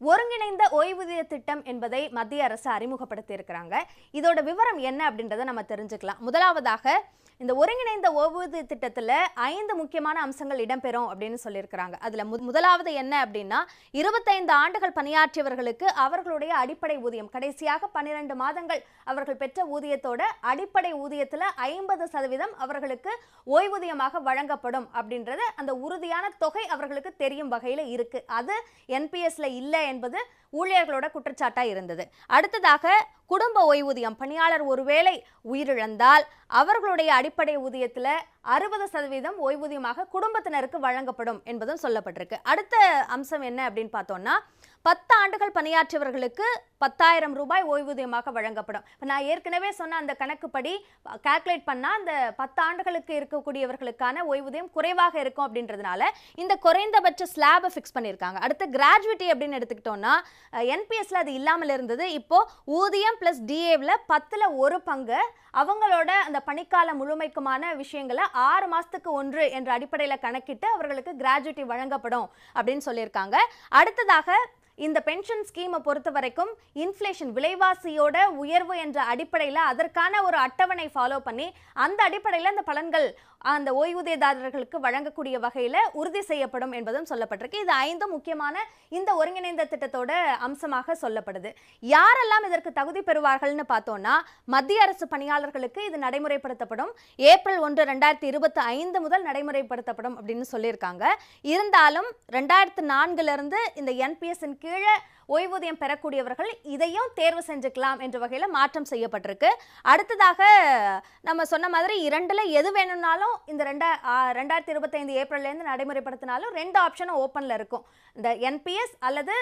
ஒருங்கிணைந்த ஓய்வூதிய திட்டம் என்பதை மத்திய அரசு அறிமுகப்படுத்தி இருக்கிறாங்க இதோட விவரம் என்ன அப்படின்றத நம்ம தெரிஞ்சுக்கலாம். முதலாவதாக இந்த ஒருங்கிணைந்த ஓய்வூதிய திட்டத்தில் ஐந்து முக்கியமான அம்சங்கள் இடம்பெறும் அப்படின்னு சொல்லியிருக்கிறாங்க. அதில் மு- முதலாவது என்ன அப்படின்னா இருபத்தைந்து ஆண்டுகள் பணியாற்றியவர்களுக்கு அவர்களுடைய அடிப்படை ஊதியம் கடைசியாக பன்னிரண்டு மாதங்கள் அவர்கள் பெற்ற ஊதியத்தோட அடிப்படை ஊதியத்தில் ஐம்பது சதவீதம் அவர்களுக்கு ஓய்வூதியமாக வழங்கப்படும் அப்படின்றது அந்த உறுதியான தொகை அவர்களுக்கு தெரியும் வகையில் இருக்குது அது என்பிஎஸ்ல இல்லை என்பது ஊழியர்களோட குற்றச்சாட்டா இருந்தது. அடுத்ததாக குடும்ப ஓய்வூதியம். பணியாளர் ஒருவேளை உயிரிழந்தால் அவர்களுடைய அடிப்படை ஊதியத்தில் அறுபது சதவீதம் ஓய்வூதியமாக குடும்பத்தினருக்கு வழங்கப்படும் என்பதும் சொல்லப்பட்டிருக்கு. அடுத்த அம்சம் என்ன அப்படின்னு பார்த்தோம்னா பத்து ஆண்டுகள் பணியாற்றியவர்களுக்கு பத்தாயிரம் ரூபாய் ஓய்வூதியமாக வழங்கப்படும். இப்போ நான் ஏற்கனவே சொன்ன அந்த கணக்குப்படி கால்குலேட் பண்ணால் அந்த பத்து ஆண்டுகளுக்கு இருக்கக்கூடியவர்களுக்கான ஓய்வூதியம் குறைவாக இருக்கும் அப்படின்றதுனால இந்த குறைந்தபட்ச ஸ்லாபை ஃபிக்ஸ் பண்ணியிருக்காங்க. அடுத்து கிராஜுவிட்டி அப்படின்னு எடுத்துக்கிட்டோம்னா என்பிஎஸ்ல அது இல்லாமல் இருந்தது. இப்போ ஊதியம் பிளஸ் டிஏவில் பத்தில் ஒரு பங்கு. அவங்களோட அந்த பணிக்கால முழுமைக்குமான விஷயங்களை ஆறு மாதத்துக்கு ஒன்று என்ற அடிப்படையில் கணக்கிட்டு அவர்களுக்கு கிராஜுவிட்டி வழங்கப்படும் அப்படின்னு சொல்லியிருக்காங்க. அடுத்ததாக இந்த பென்ஷன் ஸ்கீமை பொறுத்த வரைக்கும் இன்ஃப்ளேஷன் விலைவாசியோட உயர்வு என்ற அடிப்படையில் அதற்கான ஒரு அட்டவணை ஃபாலோ பண்ணி அந்த அடிப்படையில் அந்த பலன்கள் அந்த ஓய்வூதியதாரர்களுக்கு வழங்கக்கூடிய வகையில் உறுதி செய்யப்படும் என்பதும் சொல்லப்பட்டிருக்கு. இது ஐந்தும் முக்கியமான இந்த ஒருங்கிணைந்த திட்டத்தோட அம்சமாக சொல்லப்படுது. யாரெல்லாம் இதற்கு தகுதி பெறுவார்கள்னு பார்த்தோம்னா மத்திய அரசு பணியாளர்களுக்கு இது நடைமுறைப்படுத்தப்படும். ஏப்ரல் ஒன்று ரெண்டாயிரத்தி இருபத்தி ஐந்து முதல் நடைமுறைப்படுத்தப்படும் அப்படின்னு சொல்லியிருக்காங்க. இருந்தாலும் ரெண்டாயிரத்து இந்த இருந்து இந்த 一个人。ஓய்வூதியம் பெறக்கூடியவர்கள் இதையும் தேர்வு செஞ்சுக்கலாம் என்ற வகையில் மாற்றம் செய்யப்பட்டிருக்கு. அடுத்ததாக நம்ம சொன்ன மாதிரி இரண்டில் எது வேணும்னாலும் இந்த ரெண்டா ரெண்டாயிரத்தி இருபத்தைந்து ஏப்ரல்லேருந்து நடைமுறைப்படுத்தினாலும் ரெண்டு ஆப்ஷனும் ஓப்பனில் இருக்கும். இந்த என்பிஎஸ் அல்லது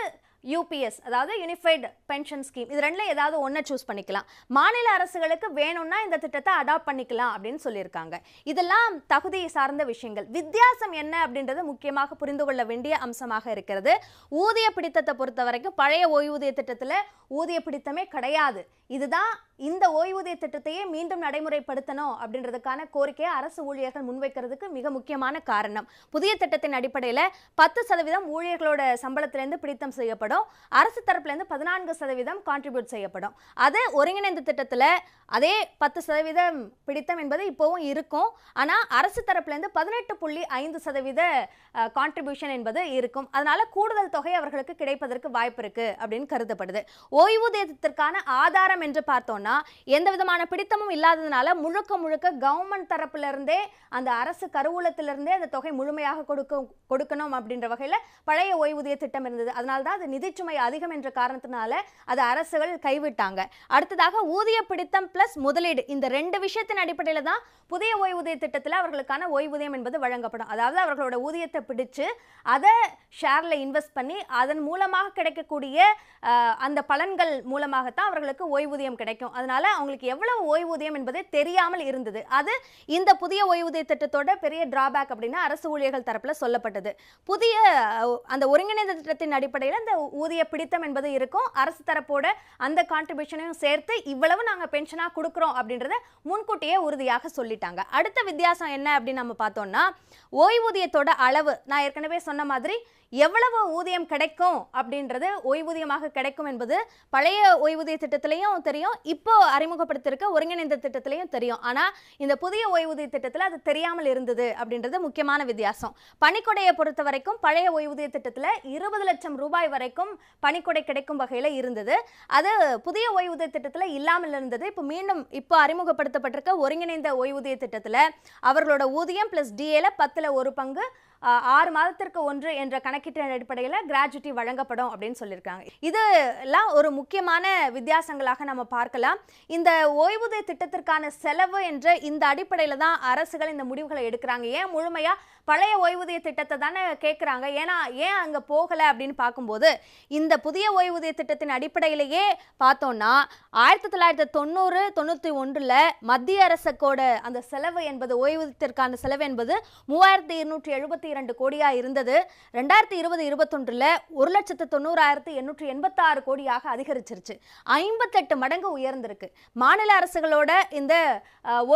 யூபிஎஸ் அதாவது யூனிஃபைடு பென்ஷன் ஸ்கீம் இது ரெண்டில் ஏதாவது ஒன்றை சூஸ் பண்ணிக்கலாம். மாநில அரசுகளுக்கு வேணும்னா இந்த திட்டத்தை அடாப்ட் பண்ணிக்கலாம் அப்படின்னு சொல்லியிருக்காங்க. இதெல்லாம் தகுதி சார்ந்த விஷயங்கள். வித்தியாசம் என்ன அப்படின்றது முக்கியமாக புரிந்து கொள்ள வேண்டிய அம்சமாக இருக்கிறது. ஊதிய பிடித்தத்தை பொறுத்த வரைக்கும் பழைய ஓய்வூதிய திட்டத்தில் ஊதிய பிடித்தமே கிடையாது. இதுதான் இந்த ஓய்வூதிய திட்டத்தையே மீண்டும் நடைமுறைப்படுத்தணும் அப்படின்றதுக்கான கோரிக்கையை அரசு ஊழியர்கள் முன்வைக்கிறதுக்கு மிக முக்கியமான காரணம். புதிய திட்டத்தின் அடிப்படையில் பத்து சதவீதம் ஊழியர்களோட சம்பளத்திலேருந்து பிடித்தம் செய்யப்படும். அரசு தரப்புலேருந்து பதினான்கு சதவீதம் கான்ட்ரிபியூட் செய்யப்படும். அது ஒருங்கிணைந்த திட்டத்தில் அதே பத்து சதவீதம் பிடித்தம் என்பது இப்போவும் இருக்கும். ஆனால் அரசு தரப்புலேருந்து பதினெட்டு புள்ளி ஐந்து சதவீத கான்ட்ரிபியூஷன் என்பது இருக்கும். அதனால கூடுதல் தொகை அவர்களுக்கு கிடைப்பதற்கு வாய்ப்பு இருக்கு அப்படின்னு கருதப்படுது. ஓய்வூதியத்திற்கான ஆதாரம் என்று பார்த்தோம்னா எந்த விதமான பிடித்தமும் இல்லாததுனால முழுக்க முழுக்க கவர்மெண்ட் தரப்புல இருந்தே அந்த அரசு கருவூலத்திலிருந்தே அந்த தொகை முழுமையாக கொடுக்க கொடுக்கணும் அப்படின்ற வகையில் பழைய ஓய்வூதிய திட்டம் இருந்தது. அதனால தான் அது நிதிச்சுமை அதிகம் என்ற காரணத்தினால அது அரசுகள் கைவிட்டாங்க. அடுத்ததாக ஊதிய பிடித்தம் பிளஸ் முதலீடு. இந்த ரெண்டு விஷயத்தின் அடிப்படையில் தான் புதிய ஓய்வூதிய திட்டத்தில் அவர்களுக்கான ஓய்வூதியம் என்பது வழங்கப்படும். அதாவது அவர்களோட ஊதியத்தை பிடிச்சு அதை ஷேர்ல இன்வெஸ்ட் பண்ணி அதன் மூலமாக கிடைக்கக்கூடிய அஹ், அந்த பலன்கள் மூலமாகத்தான் அவர்களுக்கு ஓய்வூதியம் கிடைக்கும். அதனால அவங்களுக்கு எவ்வளவு ஓய்வூதியம் என்பது தெரியாமல் இருந்தது. அது இந்த புதிய ஓய்வூதிய திட்டத்தோட பெரிய டிராபேக் அப்படின்னா அரசு ஊழியர்கள் தரப்பில் சொல்லப்பட்டது. புதிய அந்த ஒருங்கிணைந்த திட்டத்தின் அடிப்படையில் அந்த ஊதிய பிடித்தம் என்பது இருக்கும். அரசு தரப்போட அந்த கான்ட்ரிபியூஷனையும் சேர்த்து இவ்வளவு நாங்கள் பென்ஷனாக கொடுக்குறோம் அப்படின்றத முன்கூட்டியே உறுதியாக சொல்லிட்டாங்க. அடுத்த வித்தியாசம் என்ன அப்படின்னு நம்ம பார்த்தோம்னா ஓய்வூதியத்தோட அளவு. நான் ஏற்கனவே சொன்ன மாதிரி எவ்வளவு ஊதியம் கிடைக்கும் அப்படின்றது ஓய்வூதியமாக கிடைக்கும் என்பது பழைய ஓய்வூதிய திட்டத்திலையும் தெரியும் இப்போ அறிமுகப்படுத்திருக்க ஒருங்கிணைந்த திட்டத்திலையும் தெரியும். ஆனால் இந்த புதிய ஓய்வூதிய திட்டத்தில் அது தெரியாமல் இருந்தது அப்படின்றது முக்கியமான வித்தியாசம். பணிக்கொடையை பொறுத்த வரைக்கும் பழைய ஓய்வூதிய திட்டத்தில் இருபது லட்சம் ரூபாய் வரைக்கும் பணிக்கொடை கிடைக்கும் வகையில் இருந்தது. அது புதிய ஓய்வூதிய திட்டத்தில் இல்லாமல் இருந்தது. இப்போ மீண்டும் இப்போ அறிமுகப்படுத்தப்பட்டிருக்க ஒருங்கிணைந்த ஓய்வூதிய திட்டத்தில் அவர்களோட ஊதியம் ப்ளஸ் டிஏல பத்தில் ஒரு பங்கு ஆறு மாதத்திற்கு ஒன்று என்ற கணக்கீட்டின் அடிப்படையில் கிராஜுவிட்டி வழங்கப்படும் அப்படின்னு சொல்லியிருக்காங்க. இது எல்லாம் ஒரு முக்கியமான வித்தியாசங்களாக நம்ம பார்க்கலாம். இந்த ஓய்வூதிய திட்டத்திற்கான செலவு என்ற இந்த அடிப்படையில் தான் அரசுகள் இந்த முடிவுகளை எடுக்கிறாங்க. ஏன் முழுமையாக பழைய ஓய்வூதிய திட்டத்தை தானே கேட்குறாங்க ஏன்னா ஏன் அங்கே போகலை அப்படின்னு பார்க்கும்போது இந்த புதிய ஓய்வூதிய திட்டத்தின் அடிப்படையிலேயே பார்த்தோம்னா ஆயிரத்தி தொள்ளாயிரத்தி தொண்ணூறு தொண்ணூற்றி ஒன்றில் மத்திய அரசுக்கோட அந்த செலவு என்பது ஓய்வூதியத்திற்கான செலவு என்பது மூவாயிரத்தி இருநூற்றி எழுபத்தி இரண்டு கோடியாக இருந்தது. ரெண்டாயிரத்தி இருபது இருபத்தொன்றில் ஒரு லட்சத்து தொண்ணூறாயிரத்தி எண்ணூற்றி எண்பத்தாறு கோடியாக அதிகரிச்சிருச்சு. ஐம்பத்தெட்டு மடங்கு உயர்ந்திருக்கு. மாநில அரசுகளோட இந்த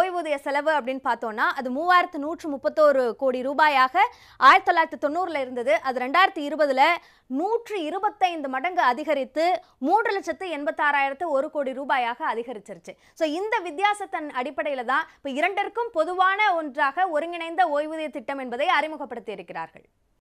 ஓய்வூதிய செலவு அப்படின்னு பார்த்தோம்னா அது மூவாயிரத்து நூற்று முப்பத்தோரு கோடி ரூபாயாக ஆயிரத்தி தொள்ளாயிரத்தி தொண்ணூறில் இருந்தது. அது ரெண்டாயிரத்தி இருபதில் நூற்று இருபத்தைந்து மடங்கு அதிகரித்து மூன்று லட்சத்து எண்பத்தாறாயிரத்து ஒரு கோடி ரூபாயாக அதிகரிச்சிருச்சு. ஸோ இந்த வித்தியாசத்தின் அடிப்படையில் தான் இப்போ இரண்டிற்கும் பொதுவான ஒன்றாக ஒருங்கிணைந்த ஓய்வூதிய திட்டம் என்பதை அறிமுகப்படுத்தி இருக்கிறார்கள்